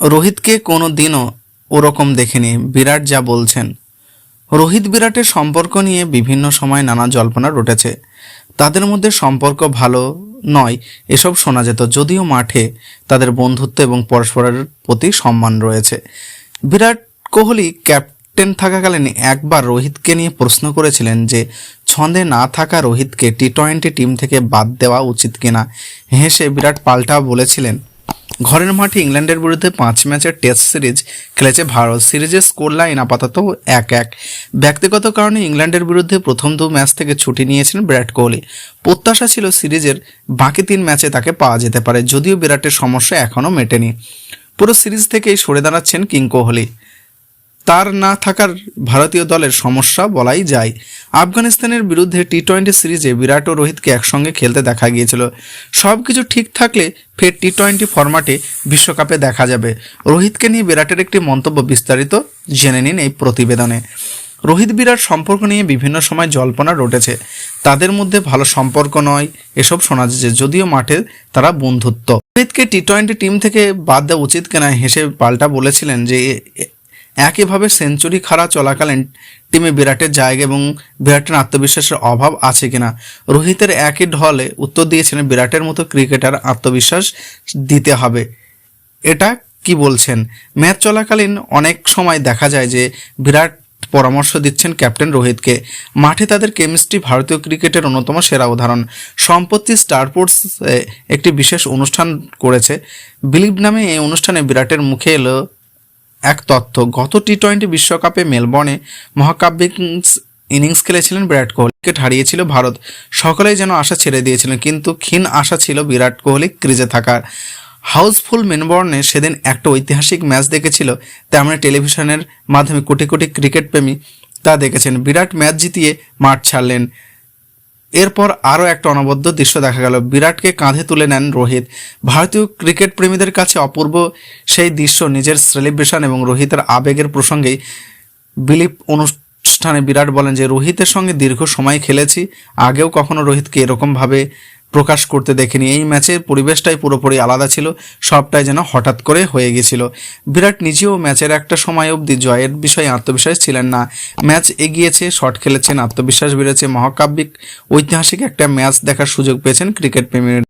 রোহিতকে কোনো দিনও ওরকম দেখেনি। বিরাট যা বলছেন। রোহিত বিরাটের সম্পর্ক নিয়ে বিভিন্ন সময় নানা জল্পনা রটেছে। তাদের মধ্যে সম্পর্ক ভালো নয়, এসব শোনা যেত। যদিও মাঠে তাদের বন্ধুত্ব এবং পরস্পরের প্রতি সম্মান রয়েছে। বিরাট কোহলি ক্যাপ্টেন থাকাকালীন একবার রোহিতকে নিয়ে প্রশ্ন করেছিলেন যে, ছন্দে না থাকা রোহিতকে টি টোয়েন্টি টিম থেকে বাদ দেওয়া উচিত কিনা? হেসে বিরাট পাল্টা বলেছিলেন ঘরের মাঠে ইংল্যান্ডের বিরুদ্ধে পাঁচ ম্যাচের টেস্ট সিরিজ খেলেছে ভারত। সিরিজের স্কোর লাইন আপাতত এক এক। ব্যক্তিগত কারণে ইংল্যান্ডের বিরুদ্ধে প্রথম দু ম্যাচ থেকে ছুটি নিয়েছেন বিরাট কোহলি। প্রত্যাশা ছিল সিরিজের বাকি তিন ম্যাচে তাকে পাওয়া যেতে পারে, যদিও বিরাটের সমস্যা এখনও মেটেনি। পুরো সিরিজ থেকেই সরে দাঁড়াচ্ছেন কিং কোহলি। তার না থাকার ভারতীয় দলের সমস্যা বলাই যায়। আফগানিস্তানের বিরুদ্ধে টি টোয়েন্টি সিরিজে বিরাট ও রোহিতকে একসঙ্গে খেলতে দেখা গিয়েছিল। সব কিছু ঠিক থাকলে ফের টি টোয়েন্টি ফরম্যাটে বিশ্বকাপে দেখা যাবে। রোহিতকে নিয়ে বিরাটের একটি মন্তব্য বিস্তারিত জেনে নিন এই প্রতিবেদনে। রোহিত বিরাট সম্পর্ক নিয়ে বিভিন্ন সময় জল্পনা রটেছে। তাদের মধ্যে ভালো সম্পর্ক নয়, এসব শোনা যাচ্ছে, যদিও মাঠে তারা বন্ধুত্ব। রোহিতকে টি টোয়েন্টি টিম থেকে বাদ দেওয়া উচিত কিনা হেসে পাল্টা বলেছিলেন যে একইভাবে সেঞ্চুরি খাড়া চলাকালীন টিমে বিরাটের জায়গা এবং বিরাটের আত্মবিশ্বাসের অভাব আছে কিনা? রোহিতের একই ঢলে উত্তর দিয়েছিলেন বিরাটের মতো ক্রিকেটার আত্মবিশ্বাস দিতে হবে। এটা কি বলছেন? ম্যাচ চলাকালীন অনেক সময় দেখা যায় যে বিরাট পরামর্শ দিচ্ছেন ক্যাপ্টেন রোহিতকে। মাঠে তাদের কেমিস্ট্রি ভারতীয় ক্রিকেটের অন্যতম সেরা উদাহরণ। সম্প্রতি স্টারপোর্টস একটি বিশেষ অনুষ্ঠান করেছে। বিলিভ নামে এই অনুষ্ঠানে বিরাটের মুখে এলো এক তথ্য, গত টি টোয়েন্টি বিশ্বকাপে মেলবর্নে মহাকাব্যিক ইনিংস খেলেছিলেন বিরাট কোহলি। উইকেট হারিয়েছিল ভারত। সকলেই যেন আশা ছেড়ে দিয়েছিলেন কিন্তু ক্ষীণ আশা ছিল বিরাট কোহলি ক্রিজে থাকার। হাউসফুল মেলবর্নে সেদিন একটা ঐতিহাসিক ম্যাচ দেখেছিল, তেমনি টেলিভিশনের মাধ্যমে কোটি কোটি ক্রিকেট প্রেমী তা দেখেছেন। বিরাট ম্যাচ জিতিয়ে মাঠ ছাড়লেন এরপর আরও একটা অনবদ্য দৃশ্য দেখা গেল। বিরাটকে কাঁধে তুলে নেন রোহিত। ভারতীয় ক্রিকেট প্রেমীদের কাছে অপূর্ব সেই দৃশ্য, নিজের সেলিব্রেশন এবং রোহিতের আবেগের প্রসঙ্গেই বিলিপ অনুষ্ঠানে বিরাট বলেন যে, রোহিতের সঙ্গে দীর্ঘ সময় খেলেছি। আগেও কখনো রোহিতকে এরকমভাবে প্রকাশ করতে দেখেনি। এই ম্যাচের পরিবেশটাই পুরোপুরি আলাদা ছিল, সবটাই যেন হঠাৎ করে হয়ে গেছিল। বিরাট নিজেও ম্যাচের একটা সময় অবধি জয়ের বিষয়ে আত্মবিশ্বাস ছিলেন না। ম্যাচ এগিয়েছে, শট খেলেছেন, আত্মবিশ্বাস বেড়েছে মহাকাব্যিক ঐতিহাসিক একটা ম্যাচ দেখার সুযোগ পেয়েছেন ক্রিকেট প্রেমীরা